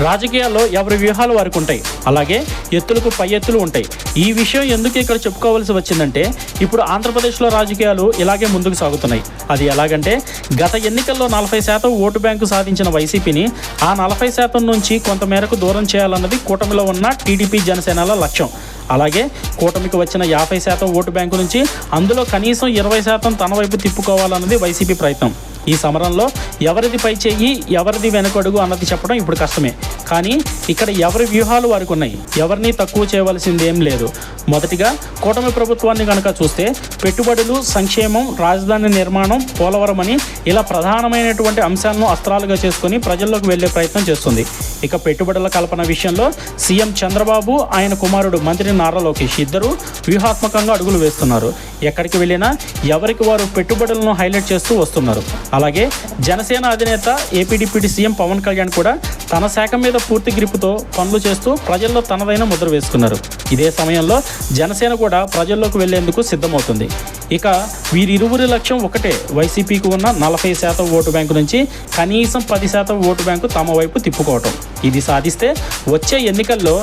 రాజకీయాల్లో ఎవరి వ్యూహాలు వారికి ఉంటాయి. అలాగే ఎత్తులకు పై ఎత్తులు ఉంటాయి. ఈ విషయం ఎందుకు ఇక్కడ చెప్పుకోవాల్సి వచ్చిందంటే ఇప్పుడు ఆంధ్రప్రదేశ్లో రాజకీయాలు ఇలాగే ముందుకు సాగుతున్నాయి. అది ఎలాగంటే గత ఎన్నికల్లో నలభై శాతం ఓటు బ్యాంకు సాధించిన వైసీపీని ఆ నలభై శాతం నుంచి కొంతమేరకు దూరం చేయాలన్నది కూటమిలో ఉన్న టీడీపీ జనసేనల లక్ష్యం. అలాగే కూటమికి వచ్చిన యాభై శాతం ఓటు బ్యాంకు నుంచి అందులో కనీసం ఇరవై శాతం తన వైపు తిప్పుకోవాలన్నది వైసీపీ ప్రయత్నం. ఈ సమరంలో ఎవరిది పై చెయ్యి ఎవరిది వెనకడుగు అన్నది చెప్పడం ఇప్పుడు కష్టమే. కానీ ఇక్కడ ఎవరి వ్యూహాలు వారికి ఉన్నాయి? ఎవరిని తక్కువ చేయవలసింది ఏం లేదు. మొదటిగా కూటమి ప్రభుత్వాన్ని కనుక చూస్తే పెట్టుబడులు సంక్షేమం రాజధాని నిర్మాణం పోలవరం అని ఇలా ప్రధానమైనటువంటి అంశాలను అస్త్రాలుగా చేసుకొని ప్రజల్లోకి వెళ్ళే ప్రయత్నం చేస్తుంది. ఇక పెట్టుబడుల కల్పన విషయంలో సీఎం చంద్రబాబు ఆయన కుమారుడు మంత్రి నారా లోకేష్ ఇద్దరు వ్యూహాత్మకంగా అడుగులు వేస్తున్నారు. ఎక్కడికి వెళ్ళినా ఎవరికి వారు పెట్టుబడులను హైలైట్ చేస్తూ వస్తున్నారు. అలాగే జనసేన అధినేత ఏపీడీపీడీ సీఎం పవన్ కళ్యాణ్ కూడా తన శాఖ మీద పూర్తి గ్రిప్పుతో పనులు చేస్తూ ప్రజల్లో తనదైన ముద్ర వేసుకున్నారు. ఇదే సమయంలో జనసేన కూడా ప్రజల్లోకి వెళ్ళేందుకు సిద్ధమవుతుంది. ఇక వీరిరువురి లక్ష్యం ఒకటే వైసీపీకి ఉన్న నలభై శాతం ఓటు బ్యాంకు నుంచి కనీసం పది శాతం ఓటు బ్యాంకు తమ వైపు తిప్పుకోవటం. ఇది సాధిస్తే వచ్చే ఎన్నికల్లో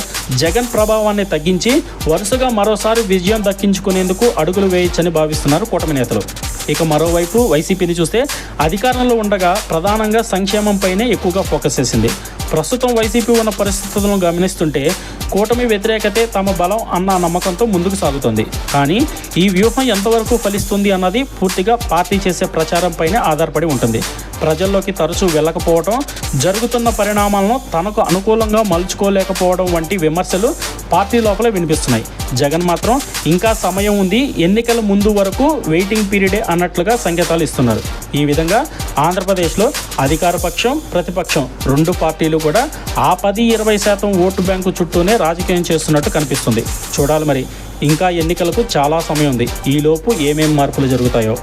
జగన్ ప్రభావాన్ని తగ్గించి వరుసగా మరోసారి విజయం దక్కించుకునేందుకు అడుగులు వేయొచ్చని భావిస్తున్నారు కూటమి నేతలు. ఇక మరోవైపు వైసీపీని చూస్తే అధికారంలో ఉండగా ప్రధానంగా సంక్షేమంపైనే ఎక్కువగా ఫోకస్ చేసింది. ప్రస్తుతం వైసీపీ ఉన్న పరిస్థితులను గమనిస్తుంటే కూటమి వ్యతిరేకతే తమ బలం అన్న నమ్మకంతో ముందుకు సాగుతుంది. కానీ ఈ వ్యూహం ఎంతవరకు ఫలిస్తుంది అన్నది పూర్తిగా పార్టీ చేసే ప్రచారంపైనే ఆధారపడి ఉంటుంది. ప్రజల్లోకి తరచూ వెళ్ళకపోవడం జరుగుతున్న పరిణామాలను తనకు అనుకూలంగా మలుచుకోలేకపోవడం వంటి విమర్శలు పార్టీ లోపలే వినిపిస్తున్నాయి. జగన్ మాత్రం ఇంకా సమయం ఉంది ఎన్నికల ముందు వరకు వెయిటింగ్ పీరియడే అన్నట్లుగా సంకేతాలు ఇస్తున్నారు. ఈ విధంగా ఆంధ్రప్రదేశ్లో అధికార పక్షం ప్రతిపక్షం రెండు పార్టీలు కూడా ఆ పది ఇరవై శాతం ఓటు బ్యాంకు చుట్టూనే రాజకీయం చేస్తున్నట్టు కనిపిస్తుంది. చూడాలి మరి ఇంకా ఎన్నికలకు చాలా సమయం ఉంది. ఈలోపు ఏమేం మార్పులు జరుగుతాయో.